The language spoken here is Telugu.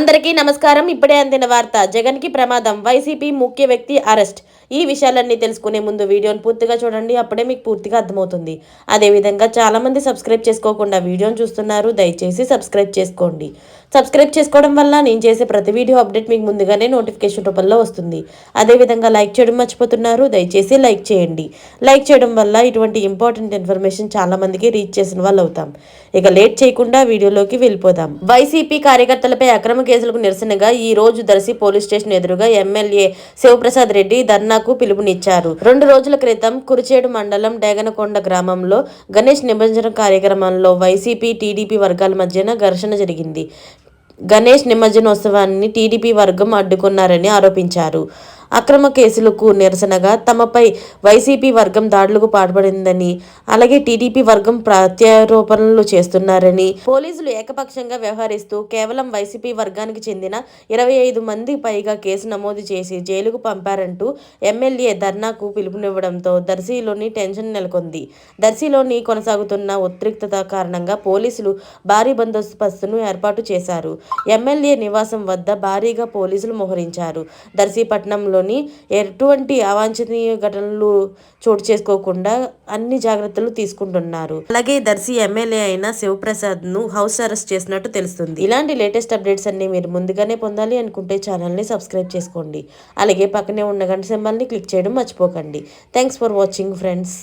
అందరికీ నమస్కారం. ఇప్పుడే అందిన వార్త జగన్కి ప్రమాదం వైసీపీ ముఖ్య వ్యక్తి అరెస్ట్. ఈ విషయాలన్నీ తెలుసుకునే ముందు వీడియోని పూర్తిగా చూడండి అప్పుడే మీకు పూర్తిగా అర్థమవుతుంది. అదేవిధంగా చాలామంది సబ్స్క్రైబ్ చేసుకోకుండా వీడియోని చూస్తున్నారు దయచేసి సబ్స్క్రైబ్ చేసుకోండి. సబ్స్క్రైబ్ చేసుకోవడం వల్ల నేను చేసే ప్రతి వీడియో అప్డేట్ మీకు ముందుగానే నోటిఫికేషన్ రూపంలో వస్తుంది. అదేవిధంగా లైక్ చేయడం మర్చిపోతున్నారు. దయచేసి లైక్ చేయండి. లైక్ చేయడం వల్ల ఇటువంటి ఇంపార్టెంట్ ఇన్ఫర్మేషన్ చాలా మందికి రీచ్ చేసిన వాళ్ళు అవుతాం. ఇక లేట్ చేయకుండా వీడియోలోకి వెళ్ళిపోదాం. వైసీపీ కార్యకర్తలపై అక్రమ కేసులకు నిరసనగా ఈ రోజు దర్శి పోలీస్ స్టేషన్ ఎదురుగా ఎమ్మెల్యే శివప్రసాద్ రెడ్డి ధర్నాకు పిలుపునిచ్చారు. రెండు రోజుల క్రితం కురిచేడు మండలం డేగనకొండ గ్రామంలో గణేష్ నిమజ్జన కార్యక్రమంలో వైసీపీ టీడీపీ వర్గాల మధ్యన ఘర్షణ జరిగింది. గణేష్ నిమజ్జనోత్సవాన్ని టీడీపీ వర్గం అడ్డుకున్నారని ఆరోపించారు. అక్రమ కేసులకు నిరసనగా తమపై వైసీపీ వర్గం దాడులకు పాల్పడిందని అలాగే టీడీపీ వర్గం ప్రత్యారోపణలు చేస్తున్నారని పోలీసులు ఏకపక్షంగా వ్యవహరిస్తూ కేవలం వైసీపీ వర్గానికి చెందిన ఇరవై ఐదు మంది పైగా కేసు నమోదు చేసి జైలుకు పంపారంటూ ఎమ్మెల్యే ధర్నాకు పిలుపునివ్వడంతో దర్శిలోని టెన్షన్ నెలకొంది. దర్శిలోని కొనసాగుతున్న ఉద్రిక్తత కారణంగా పోలీసులు భారీ బందోబస్తును ఏర్పాటు చేశారు. ఎమ్మెల్యే నివాసం వద్ద భారీగా పోలీసులు మోహరించారు. దర్శీపట్నంలోని ఎటువంటి అవాంఛనీయ ఘటనలు చోటు చేసుకోకుండా అన్ని జాగ్రత్తలు తీసుకుంటున్నారు. అలాగే దర్శి ఎమ్మెల్యే అయిన శివప్రసాద్ను హౌస్ అరెస్ట్ చేసినట్టు తెలుస్తుంది. ఇలాంటి లేటెస్ట్ అప్డేట్స్ అన్ని మీరు ముందుగానే పొందాలి అనుకుంటే ఛానల్ని సబ్స్క్రైబ్ చేసుకోండి. అలాగే పక్కనే ఉన్న గంట సింబల్ని క్లిక్ చేయడం మర్చిపోకండి. Thanks for watching friends.